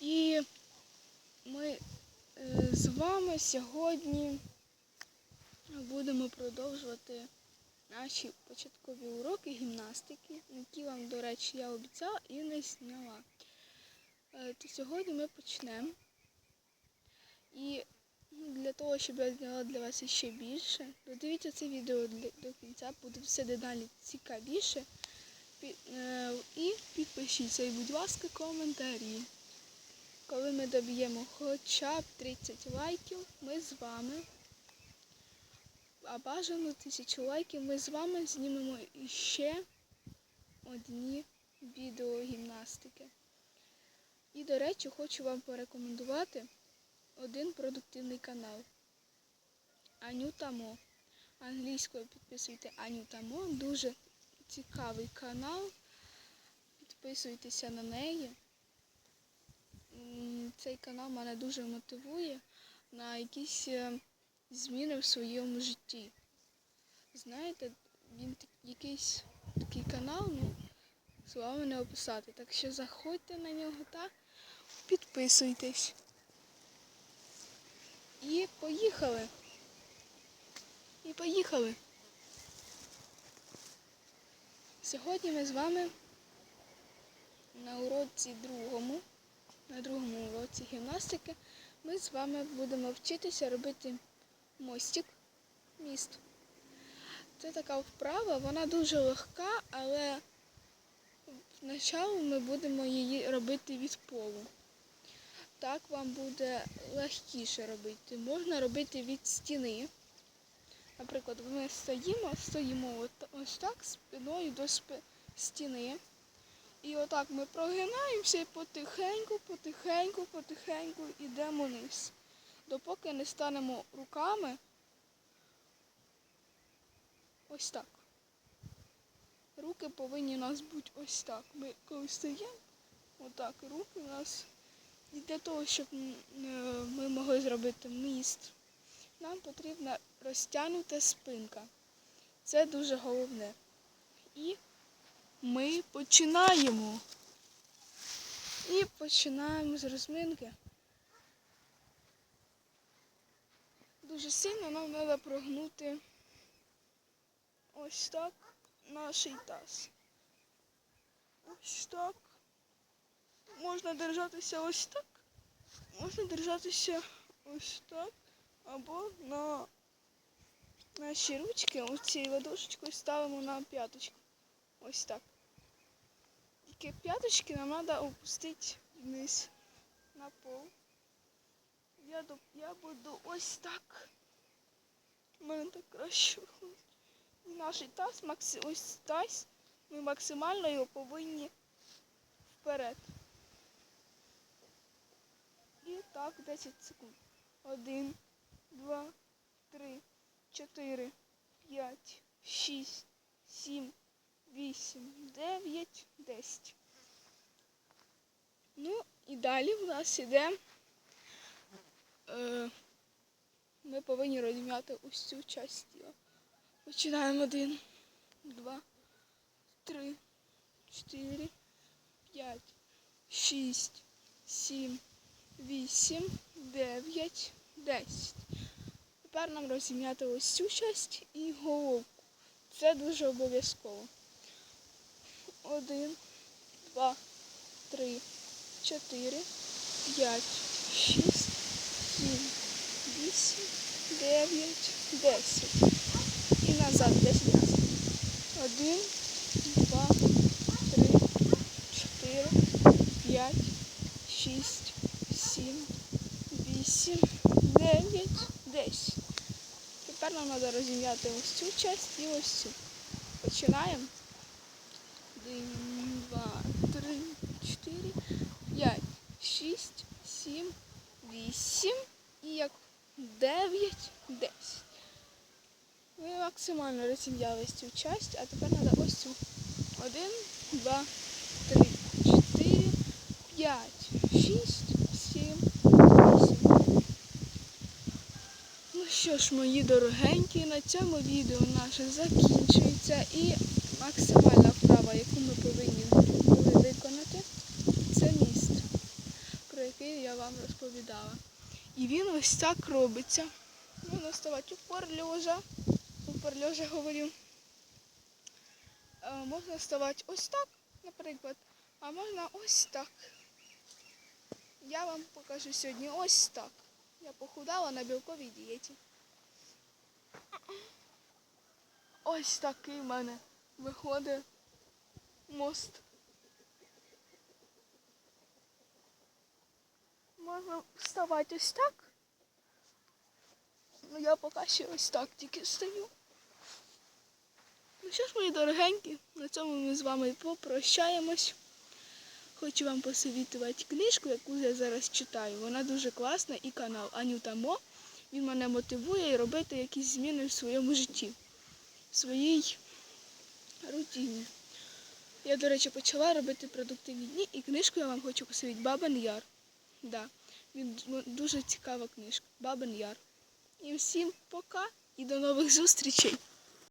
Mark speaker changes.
Speaker 1: І ми е, з вами сьогодні будемо продовжувати наші початкові уроки гімнастики, які вам, до речі, я обіцяла і не зняла. Е, То сьогодні ми почнемо. І ну, для того, щоб я зняла для вас ще більше, додивіться це відео до кінця, буде все дедалі цікавіше. Е, І підпишіться, і, будь ласка, коментарі. Коли ми доб'ємо хоча б 30 лайків, ми з вами, а бажано 1000 лайків, ми з вами знімемо іще одні відео гімнастики. І, до речі, хочу вам порекомендувати один продуктивний канал. Анюта Мо. Англійською підписуйте Анюта Мо. Дуже цікавий канал. Підписуйтеся на неї. Цей канал мене дуже мотивує на якісь е, зміни в своєму житті. Знаєте, він якийсь такий канал, ну, словами не описати. Так що заходьте на нього та підписуйтесь. І поїхали. І поїхали. Сьогодні ми з вами на уроці другому, гімнастики, ми з вами будемо вчитися робити мостик, міст. Це така вправа, вона дуже легка, але спочатку ми будемо її робити від полу. Так вам буде легкіше робити. Можна робити від стіни. Наприклад, ми стоїмо, стоїмо ось так спиною до стіни. І отак ми прогинаємося і потихеньку, потихеньку, потихеньку йдемо вниз. Допоки не станемо руками. Ось так. Руки повинні у нас бути ось так. Ми коли стоїмо, отак, руки у нас. І для того, щоб е, ми могли зробити міст, нам потрібна розтягнута спинка. Це дуже головне. І ми починаємо. І починаємо з розминки. Дуже сильно нам треба прогнути ось так наш таз. Ось так. Можна держатися ось так. Можна держатися ось так. Або на наші ручки оцією ладошечкою ставимо на п'яточку. Ось так. Тільки п'яточки нам треба опустити вниз на пол. Я, до, я буду ось так. У мене так краще. Наш таз, ось таз, ми максимально його повинні вперед. І так 10 секунд. Один, два, три, чотири, п'ять, шість, сім, вісім, дев'ять, десять. Ну і далі в нас іде. Е, ми повинні розім'яти ось цю часть. Починаємо один, два, три, чотири, п'ять, шість, сім, вісім, дев'ять, десять. Тепер нам розім'яти ось цю часть і головку. Це дуже обов'язково. Один, два, три, чотири, п'ять, шість, сім, вісім, дев'ять, десять. І назад десять разів. Один, два, три, чотири, п'ять, шість, сім, вісім, дев'ять, десять. Тепер нам треба розім'яти ось цю часть і ось цю. Починаємо. Один, два, три, чотири, п'ять, шість, сім, вісім і як дев'ять, десять. Ми максимально розім'яли цю часть, а тепер треба ось цю. Один, два, три, чотири, п'ять, шість, сім, вісім. Ну що ж, мої дорогенькі, на цьому відео наше закінчується і максимальна вправа, яку ми повинні були виконати, це міст, про який я вам розповідала. І він ось так робиться. Можна упор лежа. Упор лежа говорю. Е, Можна ставати ось так, наприклад, а можна ось так. Я вам покажу сьогодні ось так. Я похудала на білковій дієті. Ось такий в мене виходить мост. Можна вставати ось так. Ну я поки ще ось так тільки стою. Ну що ж, мої дорогенькі, на цьому ми з вами попрощаємось. Хочу вам посовітувати книжку, яку я зараз читаю. Вона дуже класна і канал Анюта Мо. Він мене мотивує робити якісь зміни в своєму житті, в своїй рутині. Я, до речі, почала робити продуктивні дні і книжку я вам хочу посовітити Бабин Яр. Да. Він дуже цікава книжка. Бабин Яр. І всім пока і до нових зустрічей!